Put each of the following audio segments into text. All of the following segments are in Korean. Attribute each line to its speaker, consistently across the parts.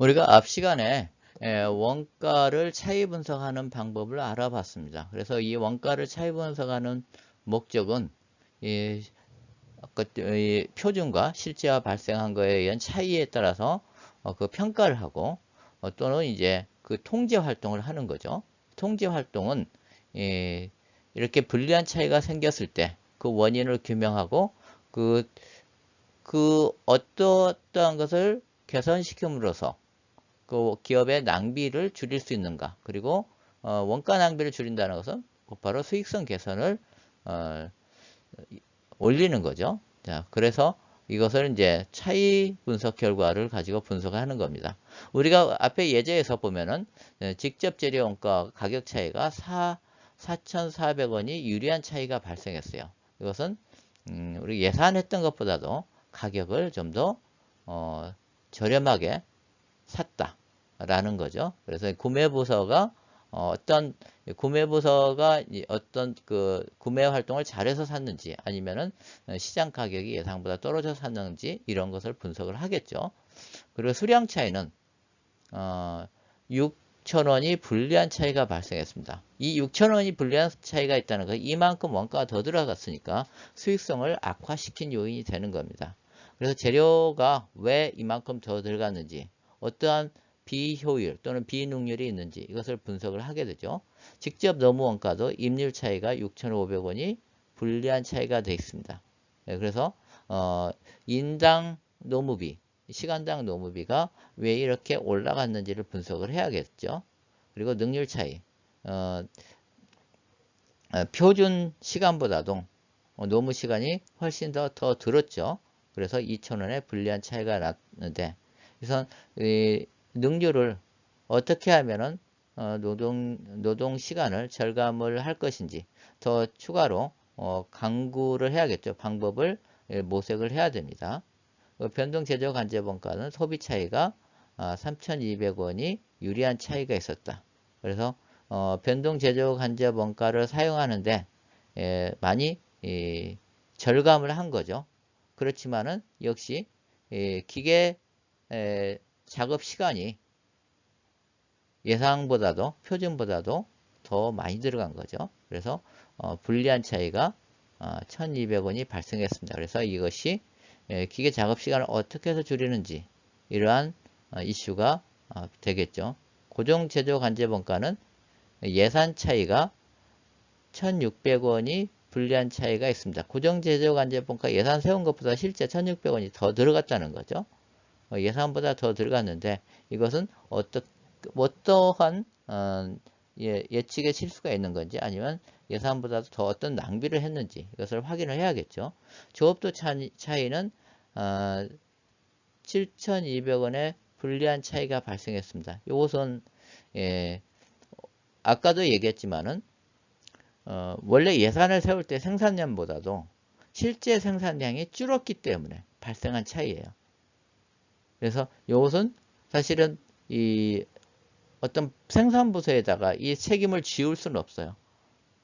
Speaker 1: 우리가 앞 시간에 에, 원가를 차이 분석하는 방법을 알아봤습니다. 그래서 이 원가를 차이 분석하는 목적은 이, 이 표준과 실제와 발생한 거에 의한 차이에 따라서 어, 그 평가를 하고 어, 또는 이제 그 통제 활동을 하는 거죠. 통제 활동은 예, 이렇게 불리한 차이가 생겼을 때 그 원인을 규명하고 그, 그 어떠한 것을 개선시킴으로써 그 기업의 낭비를 줄일 수 있는가 그리고 어, 원가 낭비를 줄인다는 것은 곧바로 수익성 개선을 어, 올리는 거죠. 자, 그래서 이것을 이제 차이 분석 결과를 가지고 분석하는 겁니다. 우리가 앞에 예제에서 보면은 네, 직접 재료 원가 가격 차이가 4, 4,400원이 유리한 차이가 발생했어요. 이것은 음, 우리 예산했던 것보다도 가격을 좀더 어, 저렴하게 샀다 라는 거죠. 그래서 구매 부서가 어, 떤 구매 부서가 어떤 그 구매 활동을 잘해서 샀는지 아니면은 시장 가격이 예상보다 떨어져 샀는지 이런 것을 분석을 하겠죠. 그리고 수량 차이는 어, 6천원이 불리한 차이가 발생했습니다. 이 6천원이 불리한 차이가 있다는 것, 이만큼 원가가 더 들어갔으니까 수익성을 악화시킨 요인이 되는 겁니다. 그래서 재료가 왜 이만큼 더 들어갔는지, 어떠한 비효율 또는 비능률이 있는지 이것을 분석을 하게 되죠. 직접 너무 원가도 임률 차이가 6,500원이 불리한 차이가 되어 있습니다. 네, 그래서 어, 인당 노무비, 시간당 노무비가 왜 이렇게 올라갔는지를 분석을 해야겠죠. 그리고 능률 차이, 어, 어, 표준 시간보다도 어, 노무 시간이 훨씬 더, 더 들었죠. 그래서 2,000원의 불리한 차이가 났는데, 그래서 이 능률을 어떻게 하면은 어, 노동 노동 시간을 절감을 할 것인지 더 추가로 어, 강구를 해야겠죠. 방법을 예, 모색을 해야 됩니다. 어, 변동 제조 간접 원가는 소비 차이가 아, 3,200원이 유리한 차이가 있었다. 그래서 어, 변동 제조 간접 원가를 사용하는데 예, 많이 예, 절감을 한 거죠. 그렇지만은 역시 예, 기계 에, 작업 시간이 예상보다도 표준보다도 더 많이 들어간 거죠. 그래서 어, 불리한 차이가 어, 1200원이 발생했습니다. 그래서 이것이 예, 기계 작업 시간을 어떻게 해서 줄이는지 이러한 어, 이슈가 어, 되겠죠. 고정 제조 간제 원가는 예산 차이가 1600원이 불리한 차이가 있습니다. 고정 제조 간제 원가 예산 세운 것보다 실제 1600원이 더 들어갔다는 거죠. 어, 예상보다 더 들어갔는데 이것은 어떠, 어떠한 어, 예, 예측의 실수가 있는 건지 아니면 예상보다 더 어떤 낭비를 했는지 이것을 확인을 해야겠죠. 조업도 차이는 어, 7,200원의 불리한 차이가 발생했습니다. 이것은 예, 아까도 얘기했지만은 어, 원래 예산을 세울 때 생산량보다도 실제 생산량이 줄었기 때문에 발생한 차이예요. 그래서 이것은 사실은 이 어떤 생산부서에다가 이 책임을 지울 수는 없어요.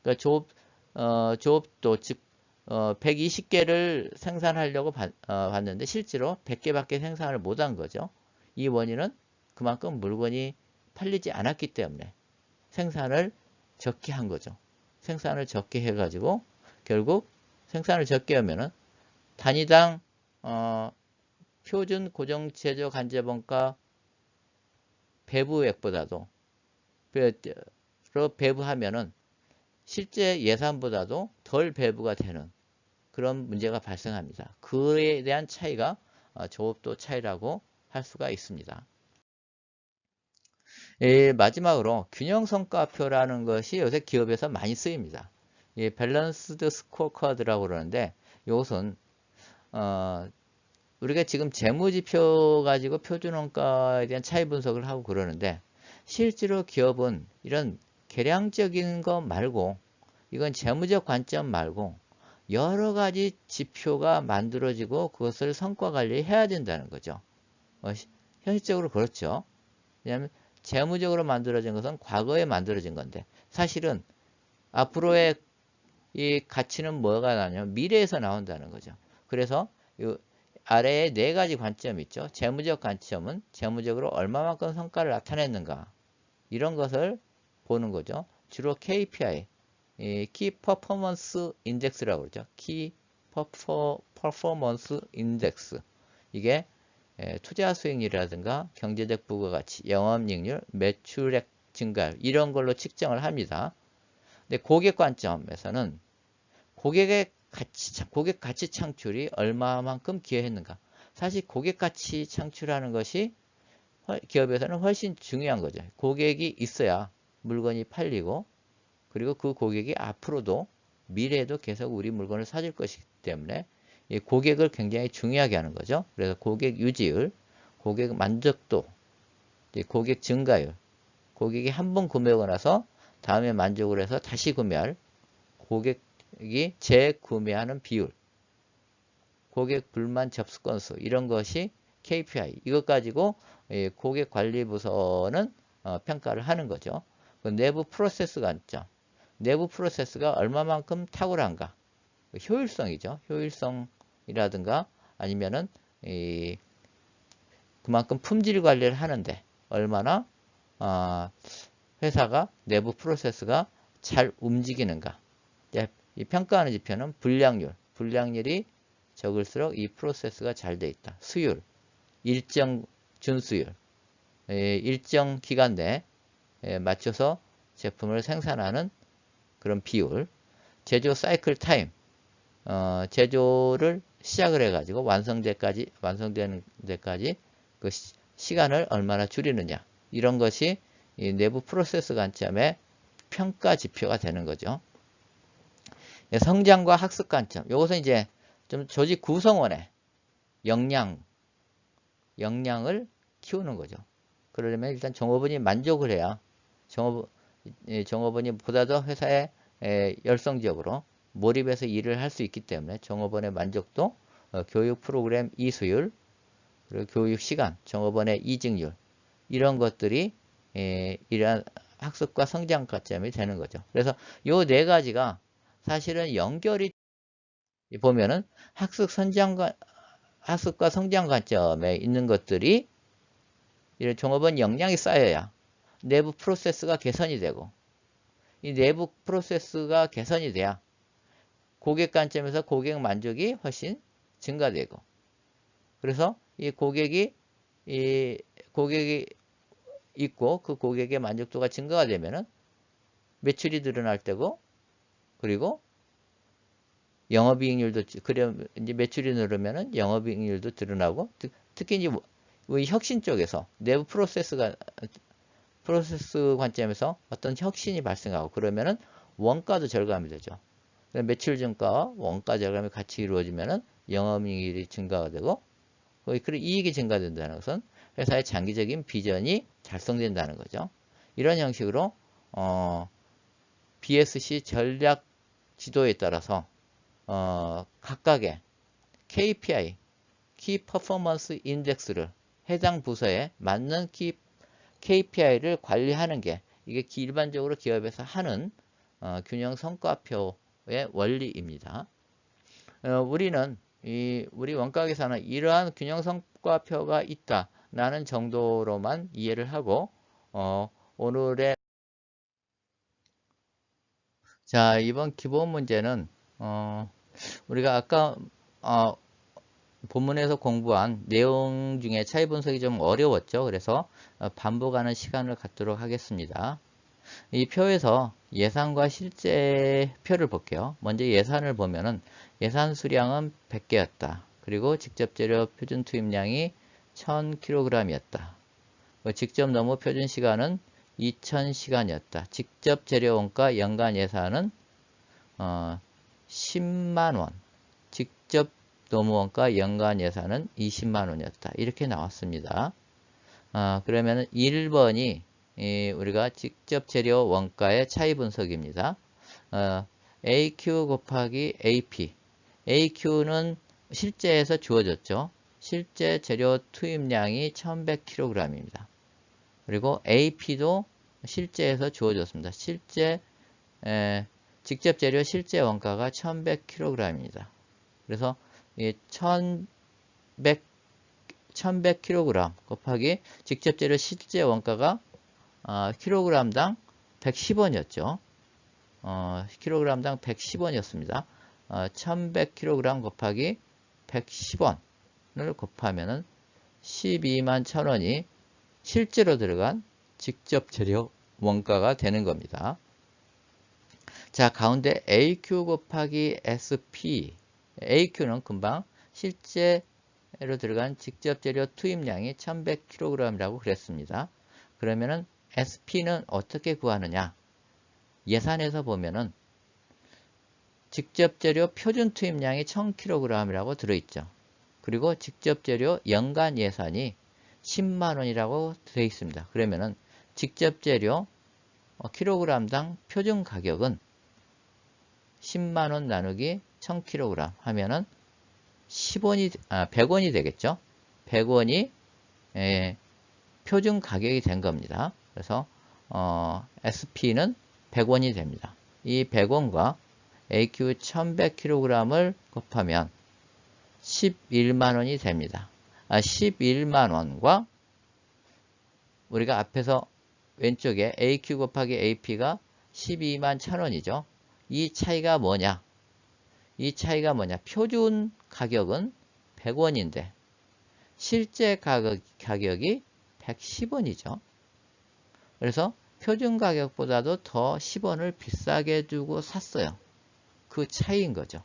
Speaker 1: 그러니까 조업, 어, 조업도 즉 어, 120개를 생산하려고 받, 어, 봤는데 실제로 100개밖에 생산을 못한 거죠. 이 원인은 그만큼 물건이 팔리지 않았기 때문에 생산을 적게 한 거죠. 생산을 적게 해가지고 결국 생산을 적게 하면은 단위당 어, 표준 고정 제조 간접원가 배부액보다도 배부하면은 실제 예산보다도 덜 배부가 되는 그런 문제가 발생합니다. 그에 대한 차이가 어, 조업도 차이라고 할 수가 있습니다. 예, 마지막으로 균형성과표라는 것이 요새 기업에서 많이 쓰입니다. 예, 밸런스드 스코어카드라고 그러는데 이것은 어, 우리가 지금 재무지표 가지고 표준원가에 대한 차이 분석을 하고 그러는데 실제로 기업은 이런 계량적인 것 말고 이건 재무적 관점 말고 여러 가지 지표가 만들어지고 그것을 성과 관리해야 된다는 거죠. 어, 현실적으로 그렇죠. 왜냐하면 재무적으로 만들어진 것은 과거에 만들어진 건데 사실은 앞으로의 이 가치는 뭐가 나냐면 미래에서 나온다는 거죠. 그래서 아래에 네 가지 관점이 있죠. 재무적 관점은 재무적으로 얼마만큼 성과를 나타냈는가 이런 것을 보는 거죠. 주로 KPI, 이 Key Performance Index라고 그러죠. Key Performance Index 이게 에, 투자 수익률이라든가 경제적 부가가치, 영업이익률, 매출액 증가 이런 걸로 측정을 합니다. 근데 고객 관점에서는 고객의 가치, 고객 가치 창출이 얼마만큼 기여했는가. 사실 고객 가치 창출하는 것이 기업에서는 훨씬 중요한 거죠. 고객이 있어야 물건이 팔리고 그리고 그 고객이 앞으로도 미래에도 계속 우리 물건을 사줄 것이기 때문에 이 고객을 굉장히 중요하게 하는 거죠. 그래서 고객 유지율, 고객 만족도, 고객 증가율, 고객이 한 번 구매하고 나서 다음에 만족을 해서 다시 구매할 고객 이 재구매하는 비율, 고객 불만 접수 건수 이런 것이 KPI 이것 가지고 고객 관리 부서는 어, 평가를 하는 거죠. 그 내부 프로세스 관점, 내부 프로세스가 얼마만큼 탁월한가, 그 효율성이죠. 효율성이라든가 아니면은 이 그만큼 품질 관리를 하는데 얼마나 어, 회사가 내부 프로세스가 잘 움직이는가. 이 평가하는 지표는 불량률, 불량률이 적을수록 이 프로세스가 잘 돼 있다. 수율, 일정 준수율, 일정 기간 내에 맞춰서 제품을 생산하는 그런 비율, 제조 사이클 타임, 어, 제조를 시작을 해가지고 완성되까지 완성되는 데까지 그 시, 간을 얼마나 줄이느냐. 이런 것이 내부 프로세스 관점의 평가 지표가 되는 거죠. 성장과 학습 관점. 이것은 이제 좀 조직 구성원의 역량, 역량을 키우는 거죠. 그러려면 일단 종업원이 만족을 해야 종업, 종업원이 보다 더 회사에 열성적으로 몰입해서 일을 할 수 있기 때문에 종업원의 만족도, 어, 교육 프로그램 이수율, 그리고 교육 시간, 종업원의 이직률 이런 것들이 이러한 학습과 성장 관점이 되는 거죠. 그래서 요네 가지가 사실은 연결이 보면은 학습 선장과 학습과 성장 관점에 있는 것들이 이런 종업원 역량이 쌓여야 내부 프로세스가 개선이 되고 이 내부 프로세스가 개선이 돼야 고객 관점에서 고객 만족이 훨씬 증가되고 그래서 이 고객이 이 고객이 있고 그 고객의 만족도가 증가가 되면은 매출이 늘어날 때고 그리고 영업이익률도 그래 이제 매출이 늘으면은 영업이익률도 드러나고 특히 이제 뭐 혁신 쪽에서 내부 프로세스가 프로세스 관점에서 어떤 혁신이 발생하고 그러면은 원가도 절감이 되죠. 매출 증가와 원가 절감이 같이 이루어지면은 영업이익이 증가가 되고 그리고 이익이 증가된다는 것은 회사의 장기적인 비전이 달성된다는 거죠. 이런 형식으로 어, BSC 전략 지도에 따라서 어, 각각의 KPI, Key Performance Index를 해당 부서에 맞는 키, KPI를 관리하는 게 이게 일반적으로 기업에서 하는 어, 균형 성과표의 원리입니다. 어, 우리는 이 우리 원가 계산은 이러한 균형 성과표가 있다 라는 정도로만 이해를 하고 어, 오늘의 자 이번 기본 문제는 어, 우리가 아까 어, 본문에서 공부한 내용 중에 차이 분석이 좀 어려웠죠. 그래서 어, 반복하는 시간을 갖도록 하겠습니다. 이 표에서 예산과 실제 표를 볼게요. 먼저 예산을 보면은 예산 수량은 100개였다. 그리고 직접 재료 표준 투입량이 1000kg이었다. 뭐 직접 너무 표준 시간은 2000시간이었다. 직접 재료 원가 연간 예산은 어, 10만원. 직접 노무원가 연간 예산은 20만원이었다. 이렇게 나왔습니다. 어, 그러면 1번이 우리가 직접 재료 원가의 차이 분석입니다. 어, AQ 곱하기 AP. AQ는 실제에서 주어졌죠. 실제 재료 투입량이 1100kg입니다. 그리고 AP도 실제에서 주어졌습니다. 실제 에, 직접 재료 실제 원가가 1100kg입니다. 그래서 이 100, 1100kg 곱하기 직접 재료 실제 원가가 어, 킬로그램당 110원이었죠. 어, 킬로그램당 110원이었습니다. 어, 1100kg 곱하기 110원을 곱하면은 12만 1000원이 실제로 들어간 직접 재료 원가가 되는 겁니다. 자, 가운데 AQ 곱하기 SP. AQ는 금방 실제로 들어간 직접 재료 투입량이 1100kg이라고 그랬습니다. 그러면은 SP는 어떻게 구하느냐? 예산에서 보면은 직접 재료 표준 투입량이 1000kg이라고 들어있죠. 그리고 직접 재료 연간 예산이 10만 원이라고 되어 있습니다. 그러면은 직접 재료 킬로그램당 표준 가격은 10만 원 나누기 1000kg 하면은 10원이 아 100원이 되겠죠. 100원이 예, 표준 가격이 된 겁니다. 그래서 어, SP는 100원이 됩니다. 이 100원과 AQ 1100kg을 곱하면 11만원이 됩니다. 아, 11만원과 우리가 앞에서 왼쪽에 AQ 곱하기 AP가 12만 1000원이죠. 이 차이가 뭐냐? 이 차이가 뭐냐? 표준 가격은 100원인데 실제 가격, 가격이 110원이죠. 그래서 표준 가격보다도 더 10원을 비싸게 주고 샀어요. 그 차이인 거죠.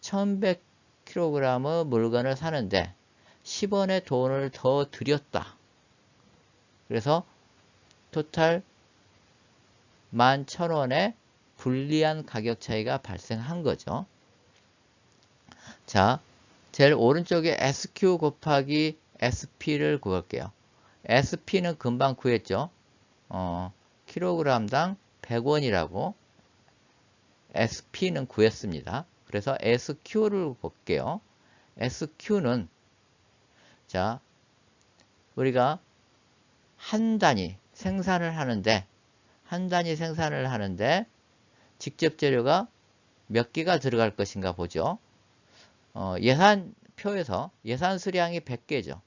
Speaker 1: 1100kg의 물건을 사는데 10원의 돈을 더 들였다. 그래서 토탈 11,000원의 불리한 가격 차이가 발생한 거죠. 자, 제일 오른쪽에 SQ 곱하기 SP를 구할게요. SP는 금방 구했죠. 어, 킬로그램당 100원이라고 SP는 구했습니다. 그래서 SQ를 볼게요. SQ는 자 우리가 한 단위 생산을 하는데 한 단위 생산을 하는데 직접 재료가 몇 개가 들어갈 것인가 보죠. 어, 예산표에서 예산 수량이 100개죠.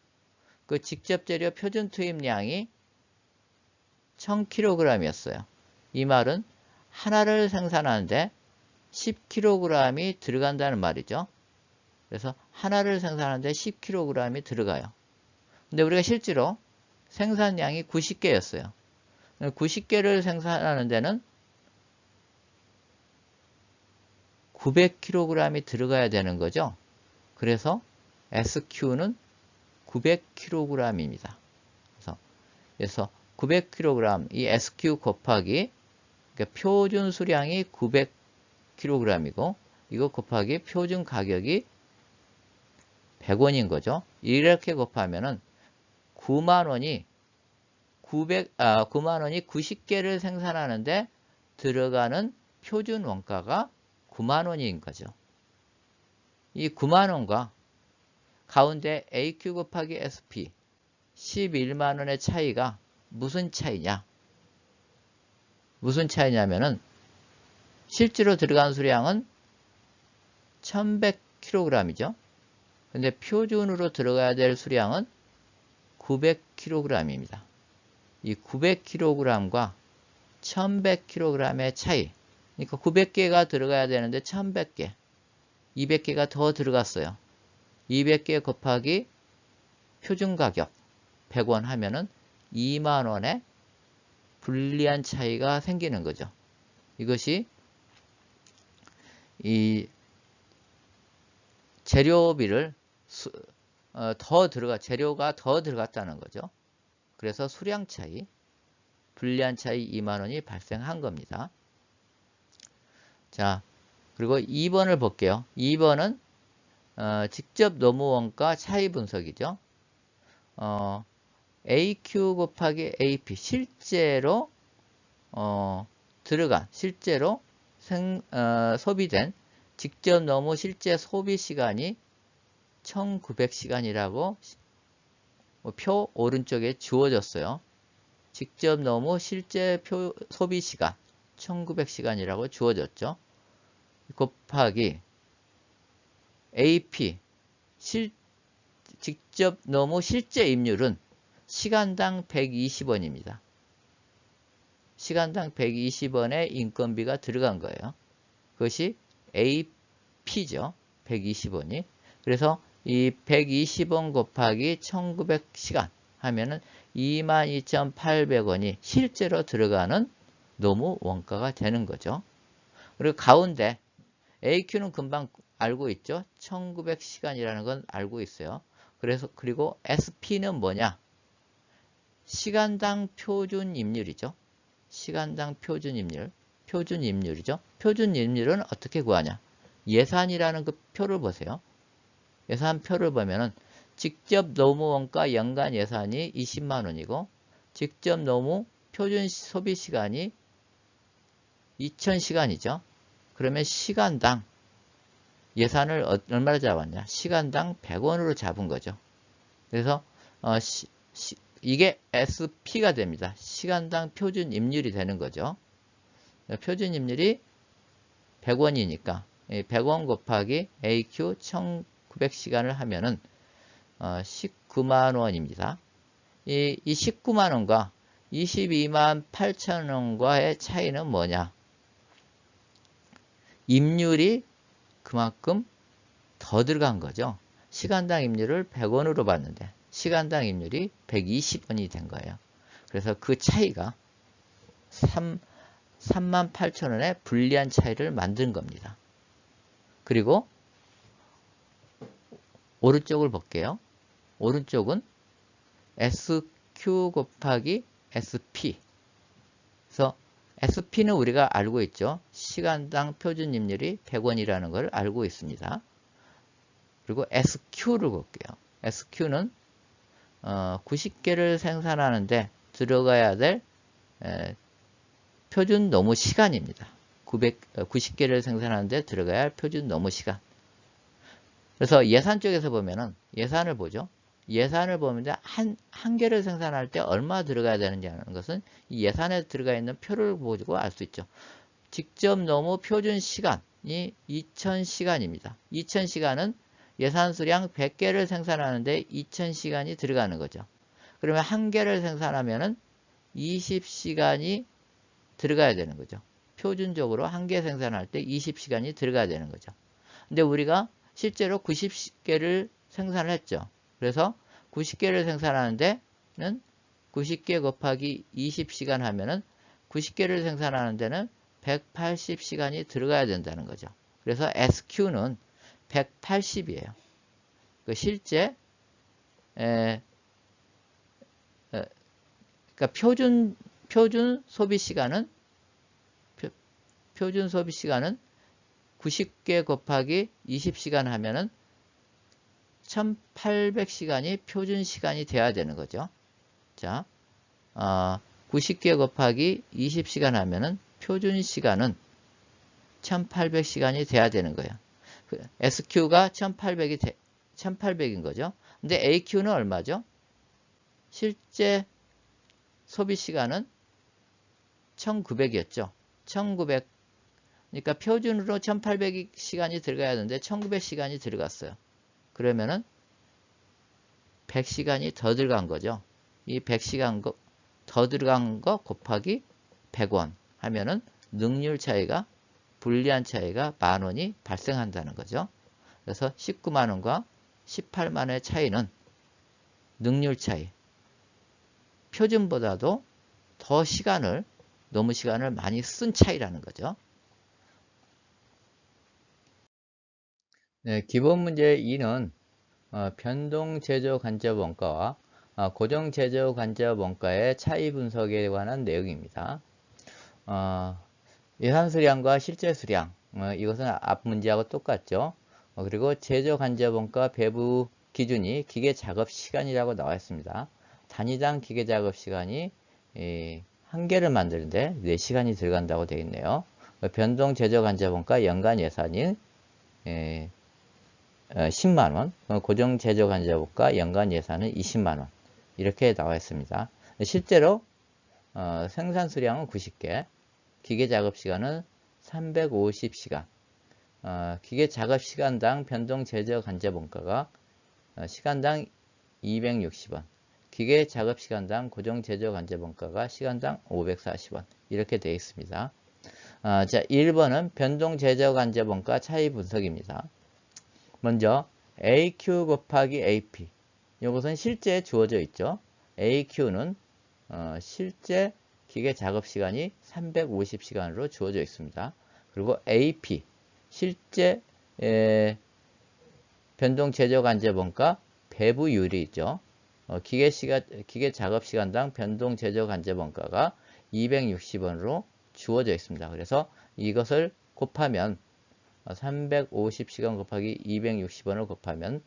Speaker 1: 그 직접 재료 표준 투입량이 1000kg이었어요. 이 말은 하나를 생산하는데 10kg이 들어간다는 말이죠. 그래서 하나를 생산하는데 10kg이 들어가요. 근데 우리가 실제로 생산량이 90개였어요. 90개를 생산하는 데는 900kg이 들어가야 되는 거죠. 그래서 SQ는 900kg입니다. 그래서, 그래서 900kg 이 SQ 곱하기 그러니까 표준 수량이 900kg이고 이거 곱하기 표준 가격이 100원인 거죠. 이렇게 곱하면은 9만 원이 900, 아, 9만 원이 90개를 생산하는데 들어가는 표준 원가가 9만 원인 거죠. 이 9만 원과 가운데 AQ 곱하기 SP 11만 원의 차이가 무슨 차이냐? 무슨 차이냐면은 실제로 들어간 수량은 1100kg이죠. 근데 표준으로 들어가야 될 수량은 900kg입니다. 이 900kg과 1100kg의 차이. 그러니까 900개가 들어가야 되는데 1100개. 200개가 더 들어갔어요. 200개 곱하기 표준 가격 100원 하면은 2만 원의 불리한 차이가 생기는 거죠. 이것이 이 재료비를 수, 어, 더 들어가 재료가 더 들어갔다는 거죠. 그래서 수량 차이, 불리한 차이 2만 원이 발생한 겁니다. 자, 그리고 2번을 볼게요. 2번은 어, 직접 노무 원가 차이 분석이죠. 어, AQ 곱하기 AP 실제로 어, 들어간 실제로 생, 어, 소비된 직접 너무 실제 소비 시간이 1900시간이라고 뭐표 오른쪽에 주어졌어요. 직접 너무 실제 표, 소비 시간 1900시간이라고 주어졌죠. 곱하기 AP 실 직접 너무 실제 임률은 시간당 120원입니다. 시간당 120원의 인건비가 들어간 거예요. 그것이 AP죠. 120원이. 그래서 이 120원 곱하기 1900시간 하면은 22,800원이 실제로 들어가는 노무 원가가 되는 거죠. 그리고 가운데 AQ는 금방 알고 있죠. 1900시간이라는 건 알고 있어요. 그래서 그리고 SP는 뭐냐? 시간당 표준 임률이죠. 시간당 표준 임률. 표준 임률이죠. 표준 임률은 어떻게 구하냐? 예산이라는 그 표를 보세요. 예산표를 보면은 직접 노무 원가 연간 예산이 20만 원이고 직접 노무 표준 소비 시간이 2000시간이죠. 그러면 시간당 예산을 어, 얼마나 잡았냐? 시간당 100원으로 잡은 거죠. 그래서 어, 시, 시, 이게 SP가 됩니다. 시간당 표준 임률이 되는 거죠. 표준 임률이 100원이니까 100원 곱하기 AQ 1900시간을 하면은 19만 어, 원입니다. 이, 이 19만 원과 22만 8천 원과의 차이는 뭐냐? 임률이 그만큼 더 들어간 거죠. 시간당 임률을 100원으로 봤는데 시간당 임률이 120원이 된 거예요. 그래서 그 차이가 3, 3만 8천 원의 불리한 차이를 만든 겁니다. 그리고 오른쪽을 볼게요. 오른쪽은 SQ 곱하기 SP. 그래서 SP는 우리가 알고 있죠. 시간당 표준 임률이 100원이라는 걸 알고 있습니다. 그리고 SQ를 볼게요. SQ는 어, 90개를 생산하는데 들어가야 될 에, 표준 노무 시간입니다. 900, 90개를 어, 생산하는데 들어가야 할 표준 노무 시간. 그래서 예산 쪽에서 보면은 예산을 보죠. 예산을 보면 한, 한 개를 생산할 때 얼마 들어가야 되는지 하는 것은 이 예산에 들어가 있는 표를 보고 알 수 있죠. 직접 너무 표준 시간이 2000시간입니다. 2000시간은 예산 수량 100개를 생산하는데 2000시간이 들어가는 거죠. 그러면 한 개를 생산하면은 20시간이 들어가야 되는 거죠. 표준적으로 한 개 생산할 때 20시간이 들어가야 되는 거죠. 근데 우리가 실제로 90개를 생산을 했죠. 그래서 90개를 생산하는데는 90개 곱하기 20시간 하면은 90개를 생산하는 데는 180시간이 들어가야 된다는 거죠. 그래서 SQ는 180이에요. 그 실제 에, 에, 그러니까 표준 표준 소비 시간은 표, 표준 소비 시간은 90개 곱하기 20시간 하면은 1800시간이 표준 시간이 돼야 되는 거죠. 자, 어, 90개 곱하기 20시간 하면은 표준 시간은 1800시간이 돼야 되는 거예요. 그 SQ가 1800이 돼, 1800인 거죠. 근데 AQ는 얼마죠? 실제 소비 시간은 1900이었죠. 1900 그러니까 표준으로 1800시간이 들어가야 하는데 1900시간이 들어갔어요. 그러면은 100시간이 더 들어간 거죠. 이 100시간 더 들어간 거 곱하기 100원 하면은 능률 차이가 불리한 차이가 만 원이 발생한다는 거죠. 그래서 19만 원과 18만 원의 차이는 능률 차이. 표준보다도 더 시간을 너무 시간을 많이 쓴 차이라는 거죠. 네, 기본 문제 2는 어, 변동 제조 간접 원가와 어, 고정 제조 간접 원가의 차이 분석에 관한 내용입니다. 어, 예산 수량과 실제 수량 어, 이것은 앞 문제하고 똑같죠. 어, 그리고 제조 간접 원가 배부 기준이 기계 작업 시간이라고 나와 있습니다. 단위당 기계 작업 시간이 이, 한 개를 만드는데 4시간이 들어간다고 되어 있네요. 변동 제조 간접 원가 연간 예산이 예, 10만원, 어, 고정 제조 간접과 연간 예산은 20만원 이렇게 나와 있습니다. 실제로 어, 생산 수량은 90개, 기계 작업 시간은 350시간, 어, 기계 작업 시간당 변동 제조 간접 원가가 어, 시간당 260원. 기계 작업 시간당 고정 제조 관제 원가가 시간당 540원. 이렇게 되어 있습니다. 아, 자, 1번은 변동 제조 관제 원가 차이 분석입니다. 먼저 AQ 곱하기 AP. 이것은 실제 주어져 있죠. AQ는 어, 실제 기계 작업 시간이 350시간으로 주어져 있습니다. 그리고 AP 실제 에, 변동 제조 관제 원가 배부율이 있죠. 어, 기계 시간 기계 작업 시간당 변동 제조 원가가 260원으로 주어져 있습니다. 그래서 이것을 곱하면 350시간 곱하기 260원을 곱하면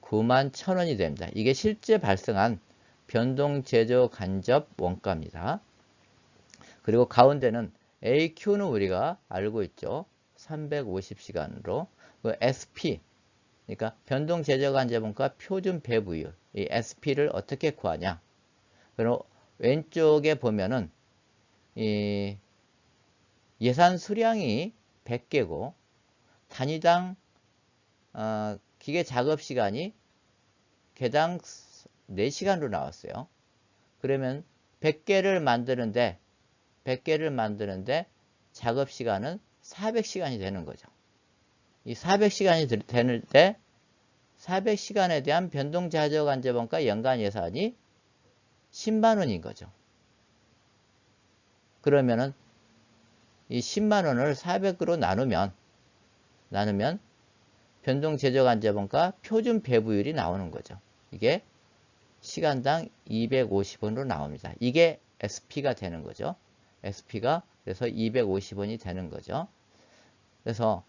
Speaker 1: 9만 1000원이 됩니다. 이게 실제 발생한 변동 제조 간접 원가입니다. 그리고 가운데는 AQ는 우리가 알고 있죠. 350시간으로 그 SP 그러니까 변동 제조 간접 원가 표준 배부율 이 SP를 어떻게 구하냐? 그리고 왼쪽에 보면은 이 예산 수량이 100개고 단위당 어, 기계 작업 시간이 개당 4시간으로 나왔어요. 그러면 100개를 만드는데 100개를 만드는데 작업 시간은 400시간이 되는 거죠. 이 400시간이 되는데 400시간에 대한 변동 자적 안제범과 연간 예산이 10만 원인 거죠. 그러면은 이 10만 원을 400으로 나누면 나누면 변동 제적 안제범과 표준 배부율이 나오는 거죠. 이게 시간당 250원으로 나옵니다. 이게 SP가 되는 거죠. SP가 그래서 250원이 되는 거죠. 그래서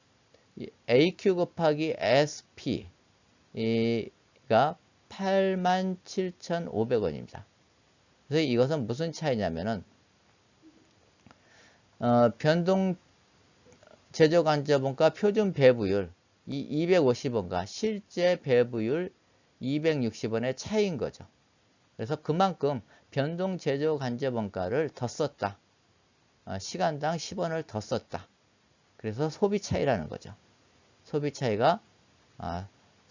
Speaker 1: AQ 곱하기 SP가 87,500원입니다. 그래서 이것은 무슨 차이냐면은 어, 변동 제조간접원가 표준 배부율 이 250원과 실제 배부율 260원의 차이인 거죠. 그래서 그만큼 변동 제조 간접 원가를 더 썼다. 어, 시간당 10원을 더 썼다. 그래서 소비 차이라는 거죠. 소비 차이가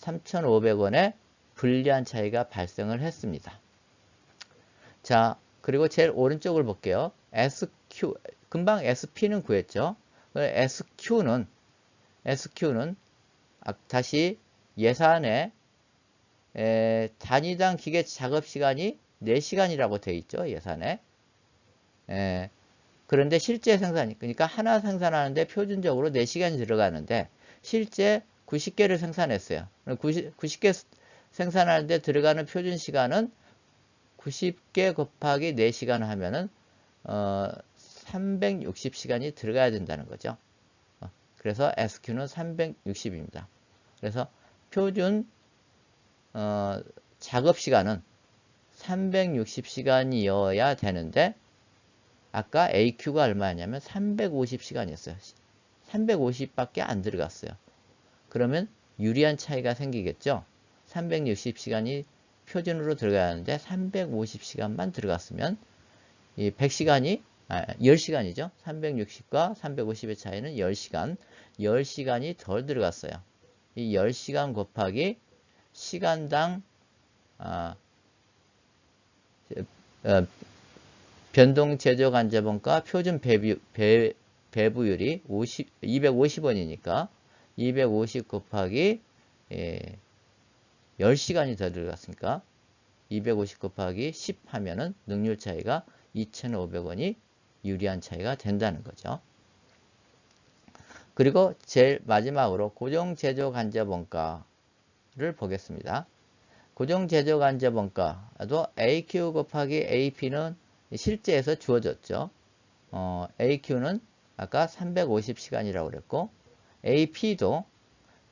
Speaker 1: 3,500원의 아, 불리한 차이가 발생을 했습니다. 자, 그리고 제일 오른쪽을 볼게요. SQ, 금방 SP는 구했죠. SQ는, SQ는 아, 다시 예산에 에, 단위당 기계 작업 시간이 4시간이라고 되어 있죠. 예산에. 에, 그런데 실제 생산, 그러니까 하나 생산하는데 표준적으로 4시간이 들어가는데 실제 90개를 생산했어요. 90, 90개 생산하는데 들어가는 표준 시간은 90개 곱하기 4시간 하면은 어, 360시간이 들어가야 된다는 거죠. 어, 그래서 SQ는 360입니다. 그래서 표준 어, 작업 시간은 360시간이어야 되는데 아까 AQ가 얼마냐면 350시간이었어요. 350밖에 안 들어갔어요. 그러면 유리한 차이가 생기겠죠. 360시간이 표준으로 들어가야 하는데 350시간만 들어갔으면 이 100시간이 아, 10시간이죠. 360과 350의 차이는 10시간. 10시간이 덜 들어갔어요. 이 10시간 곱하기 시간당 아, 어, 변동 제조 간접원가 표준 배부, 배, 배부율이 50, 250원이니까 250 곱하기 예, 10시간이 더 들어갔으니까 250 곱하기 10 하면은 능률 차이가 2,500원이 유리한 차이가 된다는 거죠. 그리고 제일 마지막으로 고정 제조 간접 원가를 보겠습니다. 고정 제조 간접 원가도 AQ 곱하기 AP는 실제에서 주어졌죠. 어, AQ는 아까 350시간이라고 그랬고 AP도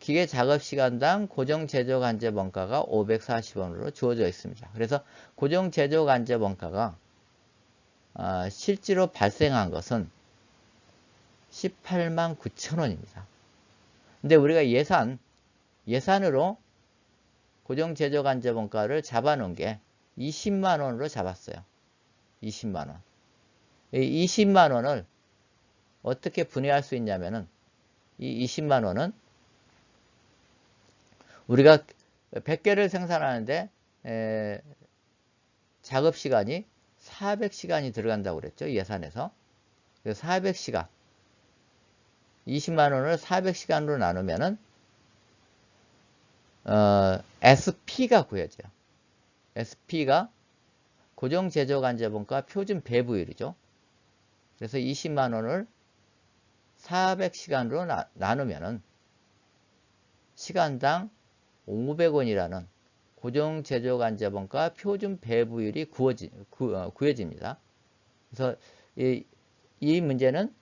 Speaker 1: 기계 작업 시간당 고정 제조 간접 원가가 540원으로 주어져 있습니다. 그래서 고정 제조 간접 원가가 어, 실제로 발생한 것은 18만 9천 원입니다. 근데 우리가 예산, 예산으로 고정 제조 간접 원가를 잡아놓은 게 20만 원으로 잡았어요. 20만 원. 이 20만 원을 어떻게 분해할 수 있냐면은 이 20만 원은 우리가 100개를 생산하는데 에, 작업 시간이 400시간이 들어간다고 그랬죠. 예산에서. 400시간. 20만 원을 400시간으로 나누면은 어, SP가 구해져요. SP가 고정 제조 간접원가 표준 배부율이죠. 그래서 20만 원을 400시간으로 나, 나누면은 시간당 500원이라는 고정 제조 간접원가 표준 배부율이 구워지, 구, 어, 구해집니다. 그래서 이, 이 문제는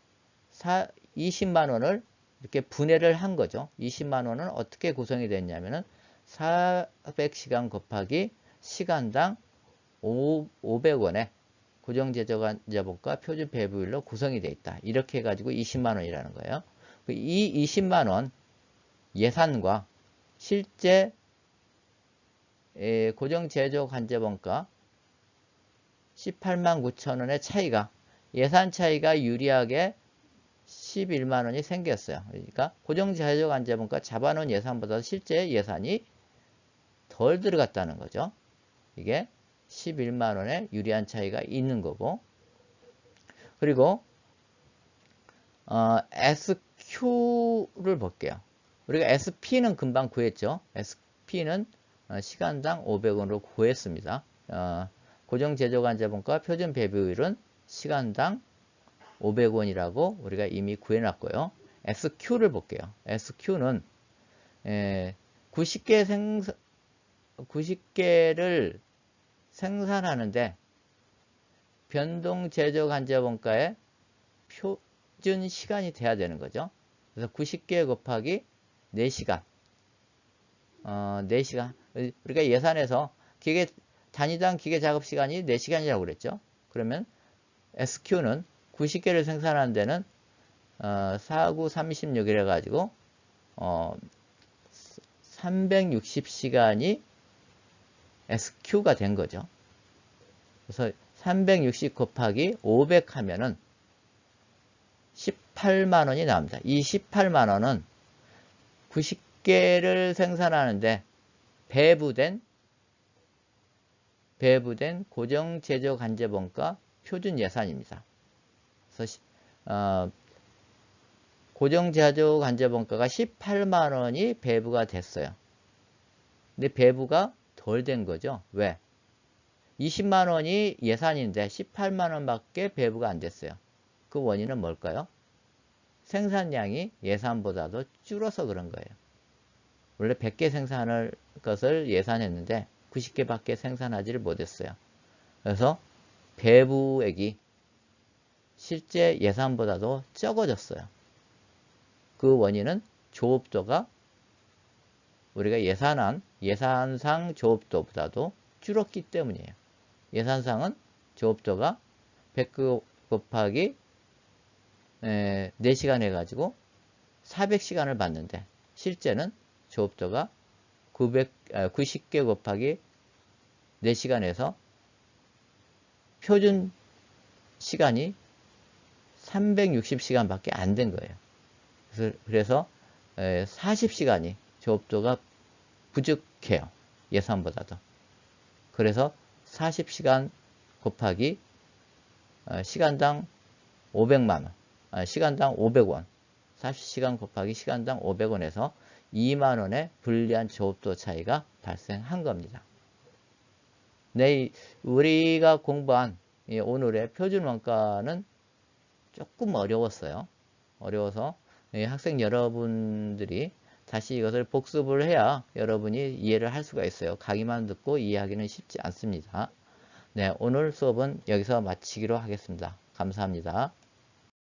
Speaker 1: 사, 20만 원을 이렇게 분해를 한 거죠. 20만 원은 어떻게 구성이 됐냐면은 400시간 곱하기 시간당 500원에 고정 제조간접원가 표준 배부율로 구성이 되어 있다. 이렇게 해가지고 20만 원이라는 거예요. 그이 20만 원 예산과 실제 고정 제조간접원가 18만 9천 원의 차이가 예산 차이가 유리하게 11만 원이 생겼어요. 그러니까 고정제조간접원가 잡아놓은 예산보다 실제 예산이 덜 들어갔다는 거죠. 이게 11만 원의 유리한 차이가 있는 거고 그리고 어, SQ를 볼게요. 우리가 SP는 금방 구했죠. SP는 어, 시간당 500원으로 구했습니다. 어, 고정 제조간접원가 표준 배부율은 시간당 500원이라고 우리가 이미 구해놨고요. SQ를 볼게요. SQ는 90개 생산 90개를 생산하는데 변동 제조 간접 원가의 표준 시간이 돼야 되는 거죠. 그래서 90개 곱하기 4시간. 어, 4시간. 우리가 예산에서 기계 단위당 기계 작업 시간이 4시간이라고 그랬죠. 그러면 SQ는 90개를 생산하는 데는 어, 4, 9, 36이라 가지고 어, 360시간이 SQ가 된 거죠. 그래서 360 곱하기 500 하면은 18만 원이 나옵니다. 이 18만 원은 90개를 생산하는데 배부된 배부된 고정 제조 간접원가 표준 예산입니다. 그래서 어, 고정 제조 간접원가가 18만 원이 배부가 됐어요. 근데 배부가 덜 된 거죠. 왜? 20만 원이 예산인데 18만 원밖에 배부가 안 됐어요. 그 원인은 뭘까요? 생산량이 예산보다도 줄어서 그런 거예요. 원래 100개 생산할 것을 예산했는데 90개밖에 생산하지를 못했어요. 그래서 배부액이 실제 예산보다도 적어졌어요. 그 원인은 조업도가 우리가 예산한 예산상 조업도보다도 줄었기 때문이에요. 예산상은 조업도가 100 곱하기 4시간 해가지고 400시간을 받는데 실제는 조업도가 900, 90개 곱하기 4시간에서 표준 시간이 360시간밖에 안 된 거예요. 그래서 40시간이 조업도가 부족해요. 예산보다도. 그래서 40시간 곱하기 어, 시간당 500만원, 아, 시간당 500원, 40시간 곱하기 시간당 500원에서 2만 원의 불리한 조업도 차이가 발생한 겁니다. 네, 우리가 공부한 오늘의 표준 원가는 조금 어려웠어요. 어려워서 학생 여러분들이 다시 이것을 복습을 해야 여러분이 이해를 할 수가 있어요. 강의만 듣고 이해하기는 쉽지 않습니다. 네, 오늘 수업은 여기서 마치기로 하겠습니다. 감사합니다.